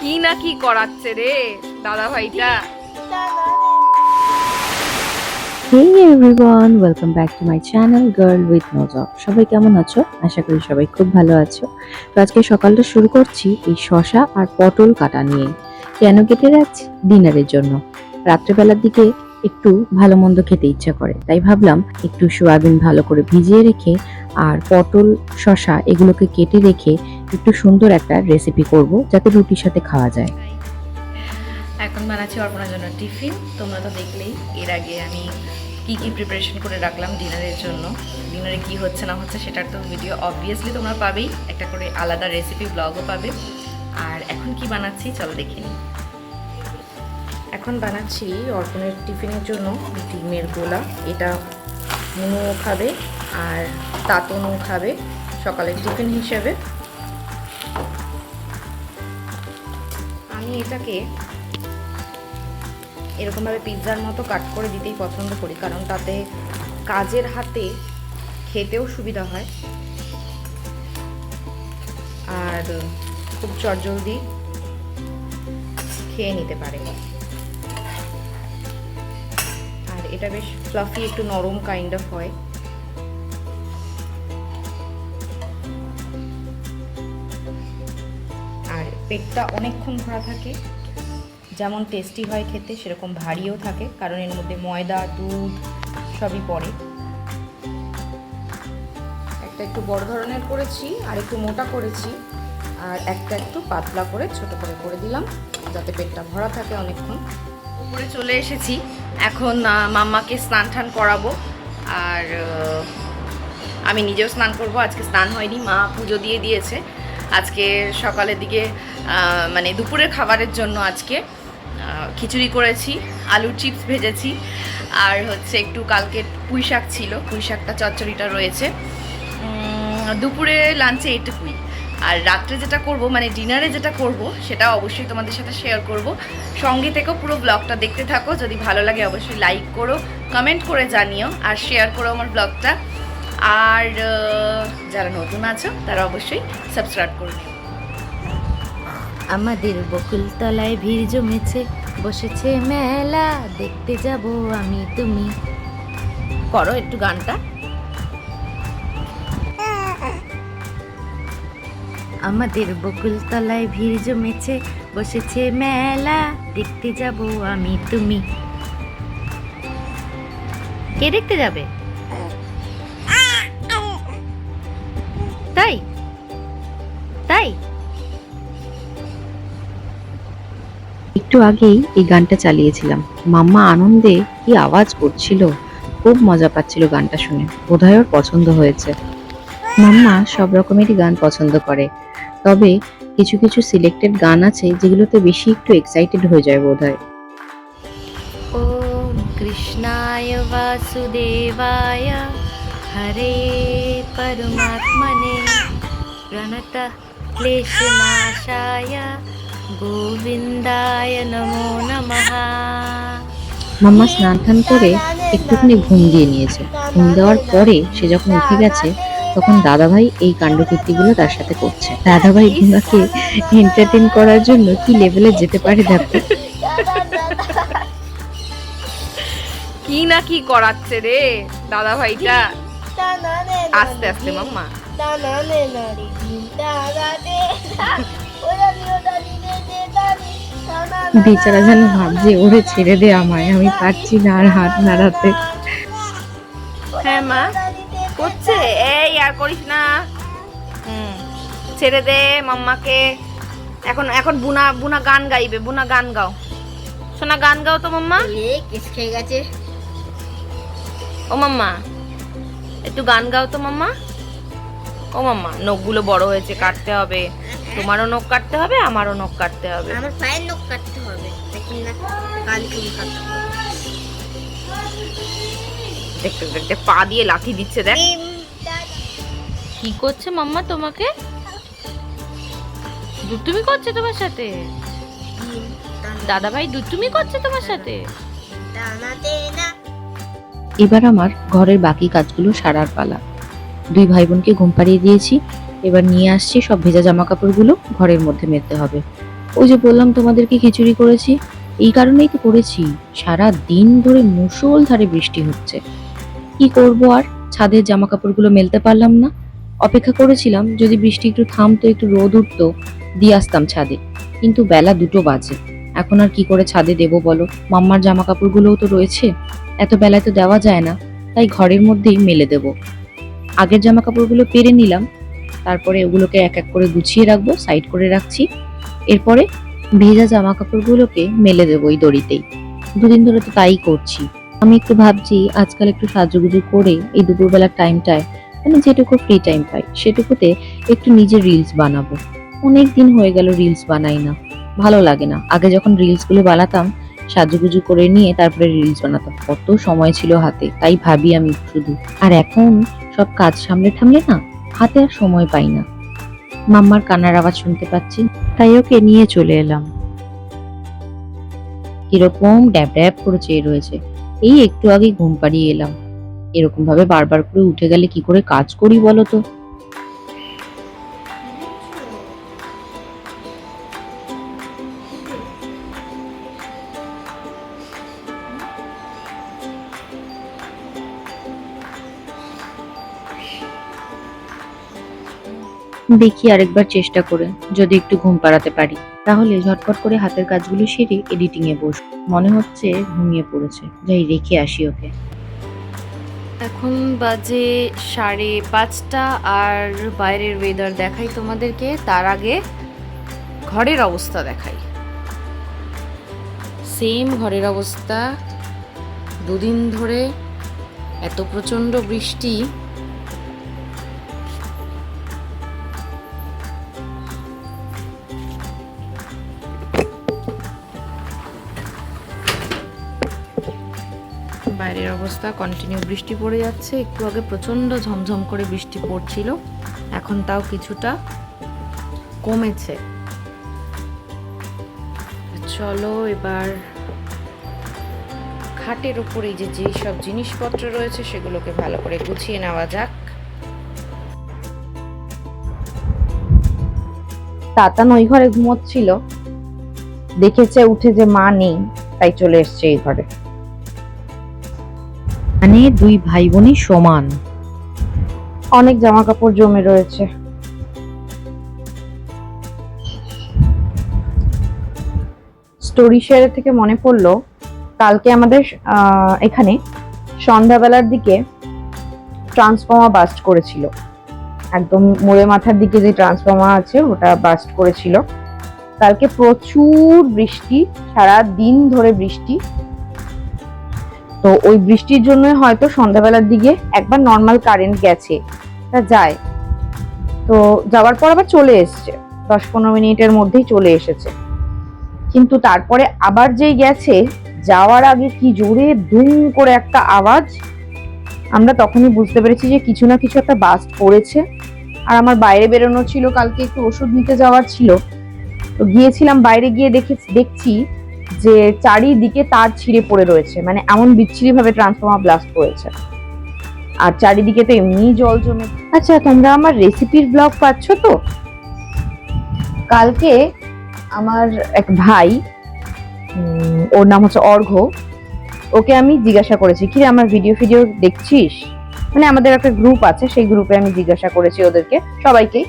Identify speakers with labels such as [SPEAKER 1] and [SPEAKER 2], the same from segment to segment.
[SPEAKER 1] কি না কি করাচ্ছে রে দাদা ভাইটা
[SPEAKER 2] Hey everyone, welcome back to my channel Girl with No Job. সবাই কেমন আছো? আশা করি সবাই খুব ভালো আছো। তো আজকে সকালটা শুরু করছি এই শশা আর পটল কাটা নিয়ে। কেন কেটে রাখছি? ডিনারের জন্য। রাত্রেবেলার দিকে একটু ভালো মন্দ খেতে ইচ্ছা করে। তাই ভাবলাম একটু সোয়াবিন ভালো করে ভিজিয়ে রেখে আর পটল শশা এগুলোকে কেটে রেখে একটু সুন্দর একটা রেসিপি করব যাতে রুটির সাথে খাওয়া যায়।
[SPEAKER 1] এখন বানাচ্ছি অর্পণার জন্য টিফিন। তোমরা তো দেখলেই এর আগে আমি কি কি প্রিপারেশন করে রাখলাম ডিনারের জন্য। ডিনারে কি হচ্ছে না হচ্ছে সেটার তো ভিডিও অবভিয়াসলি তোমরা পাবেই। একটা করে আলাদা রেসিপি ব্লগও পাবে। আর এখন কি বানাচ্ছি? চলো দেখে নিই। এখন বানাচ্ছি অর্পণের টিফিনের জন্য ডিমের গোলা। এটা মুনুও খাবে আর তাতনও খাবে সকালের টিফিন হিসেবে। আমি এটাকে এরকমভাবে পিৎজার মতো কাট করে দিতেই পছন্দ করি, কারণ তাতে কাজের হাতে খেতেও সুবিধা হয়। আর খুব চটজলদি খেয়ে নিতে পারে। এটা বেশ ফ্লাফি একটু নরম কাইন্ড অফ হয়। আর পেটটা অনেকক্ষণ ভরা থাকে। যেমন টেস্টি হয় খেতে, সেরকম ভারীও থাকে, কারণ এর মধ্যে ময়দা, দুধ সবই পড়ে। একটা একটু বড় ধরনের করেছি, আর একটু মোটা করেছি, আর একটা একটু পাতলা করে ছোট করে করে দিলাম, যাতে পেটটা ভরা থাকে অনেকক্ষণ। উপরে চলে এসেছি। এখন মাম্মাকে স্নান টান করাবো। আর আমি নিজেও স্নান করব। আজকে স্নান হয়নি, মা পুজো দিয়ে দিয়েছে। আজকে সকালের দিকে মানে দুপুরের খাবারের জন্য আজকে খিচুড়ি করেছি, আলুর চিপস ভেজেছি। আর হচ্ছে একটু কালকে পুঁই শাক ছিল পুঁই শাকটা চচ্চড়িটা রয়েছে। দুপুরে লাঞ্চে এটুকুই আর রাত্রে যেটা করব মানে ডিনারে যেটা করব, সেটা অবশ্যই তোমাদের সাথে শেয়ার করব। সঙ্গে থেকেও পুরো ব্লগটা দেখতে থাকো, যদি ভালো লাগে অবশ্যই লাইক করো কমেন্ট করে জানিও, আর শেয়ার করো আমার ব্লগটা আর যারা নতুন আছো, তারা অবশ্যই সাবস্ক্রাইব করবে
[SPEAKER 3] আমাদের বকুলতলায় ভিড় জমেছে, বসেছে মেলা, দেখতে যাব আমি তুমি।
[SPEAKER 1] করো একটু গানটা।
[SPEAKER 3] আমাদের বকুলতলায় ভিড় জমেছে, বসেছে মেলা। দেখতে যাব আমি, তুমি? কে দেখতে যাবে? তাই? তাই?
[SPEAKER 2] একটু আগেই এই গানটা চালিয়েছিলাম। মাম্মা আনন্দে কি আওয়াজ করছিল, খুব মজা পাচ্ছিল গানটা শুনে। বোধহয় ওর পছন্দ হয়েছে। মাম্মা সব রকমেরই গান পছন্দ করে। তবে কিছু কিছু সিলেক্টেড গান আছে যেগুলোতে বেশি একটু এক্সাইটেড হয়ে যায় বোধ
[SPEAKER 3] হয় ও কৃষ্ণায় বাসুদেবায় হরে পরমাত্মনে প্রণত ক্লেশনাশায় গোবিন্দায় নমো নমঃ।
[SPEAKER 2] মাম্মা স্নান করে একটুখানি ঘুম দিয়ে নিয়েছে। ঘুম দেওয়ার পরে সে যখন উঠে গেছে তখন দাদাভাই এই কাণ্ডকীর্তিগুলো তার সাথে করছে। দাদাভাই গুনাকে এন্টারটেন করার জন্য কি লেভেলে যেতে পারে দেখো
[SPEAKER 1] কি না কি করাচ্ছে রে দাদা ভাইটা আস্তে আস্তে মাম্মা।
[SPEAKER 2] বেচারা যেন ভাবছে ওরে ছেড়ে দে আমায় আমি পারছি না আর হাত নাড়াতে।
[SPEAKER 1] হ্যাঁ মা। আর করিস না। হুম ছেড়ে দে মাম্মাকে। এখন এখন বুনা বুনা গান গাইবে বুনা গান গাও। শোনা গান গাও তো মাম্মা।
[SPEAKER 3] কিস খেয়ে গেছে।
[SPEAKER 1] ও মাম্মা একটু গান গাও তো মাম্মা। ও মাম্মা নখগুলো বড় হয়েছে কাটতে হবে। তোমারও নখ কাটতে হবে আমারও নখ কাটতে হবে।
[SPEAKER 3] আমার পায়ের নখ হবে। কাটতে হবে
[SPEAKER 1] দেখতে দেখতে পা দিয়ে লাথি দিচ্ছে দেখ। কি করছে মাম্মা তোমাকে? দুতুমি করছে তোমার সাথে? দাদা ভাই করছে তোমার সাথে?
[SPEAKER 2] এবার আমার ঘরের বাকি কাজগুলো সারার পালা। দুই ভাই বোনকে ঘুম পাড়িয়ে দিয়েছি। এবার নিয়ে আসছি সব ভেজা জামা কাপড়গুলো ঘরের মধ্যে মেলতে হবে। ওই যে বললাম তোমাদেরকে খিচুড়ি করেছি। এই কারণেই তো করেছি। সারা দিন ধরে মুষলধারে বৃষ্টি হচ্ছে। কি করব আর? ছাদের জামা কাপড়গুলো মেলতে পারলাম না। অপেক্ষা করেছিলাম, যদি বৃষ্টি একটু থামতো, একটু রোদ উঠতো, দিয়ে আসতাম ছাদে। কিন্তু বেলা দুটো বাজে। এখন আর কি করে ছাদে দেবো বলো? মাম্মার জামা কাপড়গুলোও তো রয়েছে। এত বেলায় তো দেওয়া যায় না, তাই ঘরের মধ্যেই মেলে দেব। আগের জামা কাপড়গুলো পেরে নিলাম। তারপরে ওগুলোকে এক এক করে গুছিয়ে রাখব, সাইড করে রাখছি। এরপরে ভেজা জামা কাপড়গুলোকে মেলে দেবো ওই দড়িতেই। দুদিন ধরে তো তাই করছি। আমি একটু ভাবছি, আজকাল একটু সাজুগুজু করে এই দুপুরবেলার টাইমটায় মানে যেটুকু ফ্রি টাইম পাই, সেটুকুতে একটু নিজের রিলস বানাবো। অনেক দিন হয়ে গেল রিলস বানাই না। ভালো লাগে না। আগে যখন রিলসগুলো বানাতাম, সাজুগুজু করে নিয়ে তারপরে রিলস বানাতাম। কত সময় ছিল হাতে, তাই ভাবি আমি শুধু। আর এখন সব কাজ সামলে থামলে না, হাতে আর সময় পাই না। মাম্মার কান্নার আওয়াজ শুনতে পাচ্ছি, তাই ওকে নিয়ে চলে এলাম। কীরকম ড্যাব ড্যাব করে চেয়ে রয়েছে। এই একটু আগে ঘুম পাড়িয়ে এলাম। এরকম ভাবে বারবার করে উঠে গেলে কি করে কাজ করি বলো তো দেখি আরেকবার চেষ্টা করে, যদি একটু ঘুম পাড়াতে পারি। তাহলে ঝটপট করে হাতের কাজগুলো সেরে এডিটিং এ বস মনে হচ্ছে ঘুমিয়ে পড়েছে। যাই, রেখে আসি ওকে।
[SPEAKER 4] এখন বাজে সাড়ে পাঁচটা আর বাইরের ওয়েদার দেখাই তোমাদেরকে। তার আগে ঘরের অবস্থা দেখাই। সেম ঘরের অবস্থা। দুদিন ধরে এত প্রচণ্ড বৃষ্টি। বাইরের অবস্থা কন্টিনিউ বৃষ্টি পড়ে যাচ্ছে। একটু আগে প্রচণ্ড ঝমঝম করে বৃষ্টি পড়ছিল। এখন তাও কিছুটা কমেছে। চলো এবার খাটের ওপরে যে যেই সব জিনিসপত্র রয়েছে, সেগুলোকে ভালো করে গুছিয়ে নেওয়া যাক।
[SPEAKER 1] তাতান ওই ঘরে ঘুমোচ্ছিল। দেখেছে, উঠে যে মা নেই, তাই চলে এসছে এই ঘরে।
[SPEAKER 2] মানে দুই ভাই বোনই সমান।
[SPEAKER 1] অনেক জামা কাপড় জমে রয়েছে। স্টোরি শেয়ার থেকে মনে পড়ল, কালকে আমাদের এখানে সন্ধ্যাবেলার দিকে ট্রান্সফর্মার বাস্ট করেছিল। একদম মোড়ে মাথার দিকে যে ট্রান্সফর্মার আছে, ওটা বাস্ট করেছিল। কালকে প্রচুর বৃষ্টি সারা দিন ধরে বৃষ্টি। তো ওই বৃষ্টির জন্য হয়তো সন্ধ্যাবেলার দিকে একবার নর্মাল কারেন্ট গেছে। তা যায়। তো যাওয়ার পর আবার চলে এসছে। দশ পনেরো মিনিটের মধ্যেই চলে এসেছে। কিন্তু তারপরে আবার যেই গেছে, যাওয়ার আগে কি জোরে দুম করে একটা আওয়াজ, আমরা তখনই বুঝতে পেরেছি যে কিছু না কিছু একটা বাস্ট পড়েছে আর আমার বাইরে বেরোনো ছিল, কালকে একটু ওষুধ নিতে যাওয়ার ছিল। তো গিয়েছিলাম, বাইরে গিয়ে দেখে দেখছি যে চারিদিকে তার ছিঁড়ে পড়ে রয়েছে মানে এমন বিচ্ছিরি ভাবে ট্রান্সফর্মার ব্লাস্ট করেছে। আর চারিদিকে তো এমনি জল জমে। আচ্ছা তোমরা আমার রেসিপির ব্লগ পাচ্ছ তো? কালকে আমার এক ভাই ওর নাম হচ্ছে অর্ঘ, ওকে আমি জিজ্ঞাসা করেছি কি আমার ভিডিও ফিডিও দেখছিস? মানে আমাদের একটা গ্রুপ আছে, সেই গ্রুপে আমি জিজ্ঞাসা করেছি ওদেরকে সবাইকেই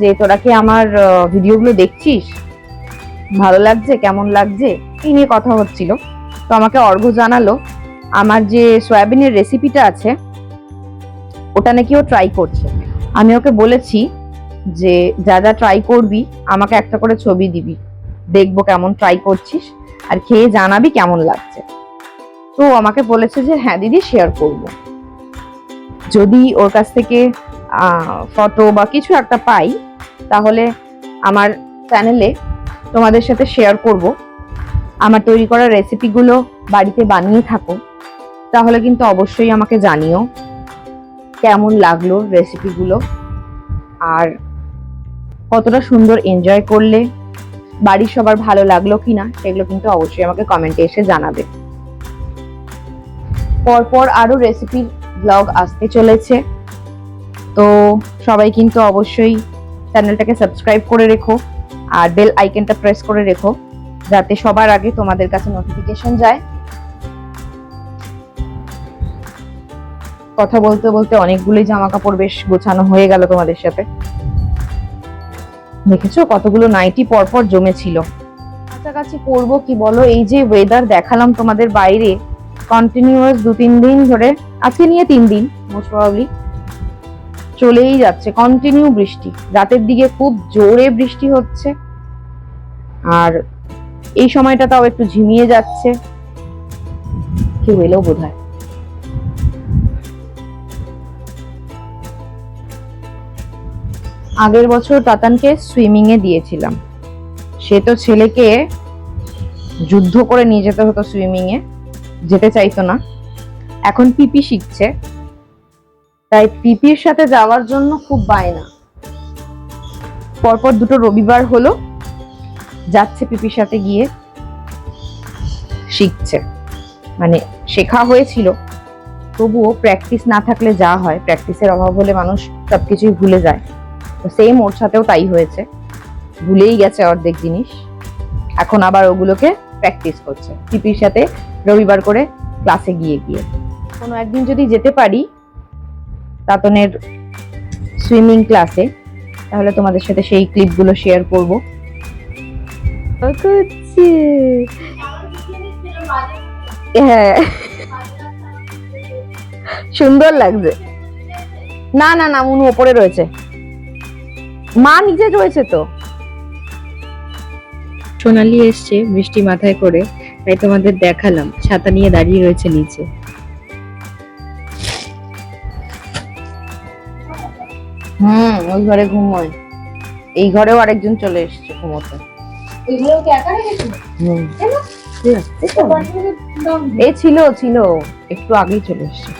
[SPEAKER 1] যে তোরা কি আমার ভিডিওগুলো দেখছিস? ভালো লাগছে, কেমন লাগছে, এই নিয়ে কথা হচ্ছিল। তো আমাকে অর্ঘ জানালো, আমার যে সয়াবিনের রেসিপিটা আছে, ওটা নাকি ও ট্রাই করছে। আমি ওকে বলেছি যে, যা যা ট্রাই করবি, আমাকে একটা করে ছবি দিবি। দেখব কেমন ট্রাই করছিস আর খেয়ে জানাবি কেমন লাগছে। তো আমাকে বলেছে যে হ্যাঁ দিদি শেয়ার করব। যদি ওর কাছ থেকে ফটো বা কিছু একটা পাই, তাহলে আমার চ্যানেলে তোমাদের সাথে শেয়ার করব। আমার তৈরি করা রেসিপিগুলো বাড়িতে বানিয়ে থাকো। তাহলে কিন্তু অবশ্যই আমাকে জানিও কেমন লাগল রেসিপিগুলো আর কতটা সুন্দর এনজয় করলে, বাড়ির সবার ভালো লাগল কিনা সেগুলো কিন্তু অবশ্যই আমাকে কমেন্টে এসে জানাবে। পরপর আরও রেসিপির ব্লগ আসতে চলেছে। তো সবাই কিন্তু অবশ্যই চ্যানেলটাকে সাবস্ক্রাইব করে রেখো। আর বেল আইকনটা প্রেস করে রেখো, যাতে সবার আগে তোমাদের কাছে নোটিফিকেশন যায়। কথা বলতে বলতে অনেকগুলোই জামা কাপড় বেশ গোছানো হয়ে গেল তোমাদের সাথে। দেখেছ? কতগুলো নাইটি পরপর জমেছিল। কাছাকাছি করব কি বলো? এই যে ওয়েদার দেখালাম তোমাদের বাইরে কন্টিনিউয়াস দু তিন দিন ধরে, আজকে নিয়ে তিন দিন মোস্ট প্রবাবলি চলেই যাচ্ছে কন্টিনিউ বৃষ্টি। রাতের দিকে খুব জোরে বৃষ্টি হচ্ছে। আর এই সময়টা তাও একটু ঝিমিয়ে যাচ্ছে। কেউ এলেও বোধ হয় আগের বছর তাতানকে সুইমিং এ দিয়েছিলাম। সে তো ছেলেকে যুদ্ধ করে নিয়ে যেতে হতো সুইমিং এ। যেতে চাইতো না। এখন পিপি শিখছে। তাই পিপির সাথে যাওয়ার জন্য খুব বায়না। পরপর দুটো রবিবার হলো, যাচ্ছে পিপির সাথে গিয়ে, শিখছে। মানে শেখা হয়েছিল, তবুও প্র্যাকটিস না থাকলে যা হয় প্র্যাকটিসের অভাব হলে মানুষ সবকিছুই ভুলে যায়। তো সেম ওর সাথেও তাই হয়েছে। ভুলেই গেছে অর্ধেক জিনিস। এখন আবার ওগুলোকে প্র্যাকটিস করছে। পিপির সাথে রবিবার করে ক্লাসে গিয়ে গিয়ে। কোনো একদিন যদি যেতে পারি তাতনের সুইমিং ক্লাসে তাহলে তোমাদের সাথে সেই ক্লিপগুলো শেয়ার করব। হ্যাঁ। সুন্দর লাগছে। না না না, মুনু ওপরে রয়েছে। মা নিচে রয়েছে তো।
[SPEAKER 2] সোনালি এসছে বৃষ্টি মাথায় করে, তাই তোমাদের দেখালাম। ছাতা নিয়ে দাঁড়িয়ে রয়েছে নিচে।
[SPEAKER 1] হুম ওই ঘরে ঘুমোয়। এই ঘরেও আরেকজন চলে এসেছে ঘুমোতে। হুম। এ ছিল ছিল। একটু আগেই চলে এসেছে।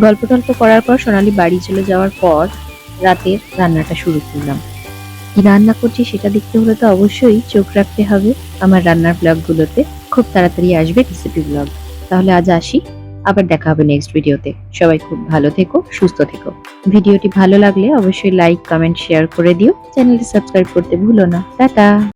[SPEAKER 2] গল্প টল্প করার পর সোনালি বাড়ি চলে যাওয়ার পর রাতের রান্নাটা শুরু করলাম। কি রান্না করছি সেটা দেখতে হলে তো অবশ্যই চোখ রাখতে হবে। আমার রান্নার ব্লগগুলোতে খুব তাড়াতাড়ি আসবে রেসিপি ব্লগ তাহলে আজ আসি। আবার দেখা হবে নেক্সট ভিডিওতে সবাই খুব ভালো থেকো, সুস্থ থেকো। ভিডিওটি ভালো লাগলে অবশ্যই লাইক কমেন্ট শেয়ার করে দিও। চ্যানেলটি সাবস্ক্রাইব করতে ভুলো না। টাটা!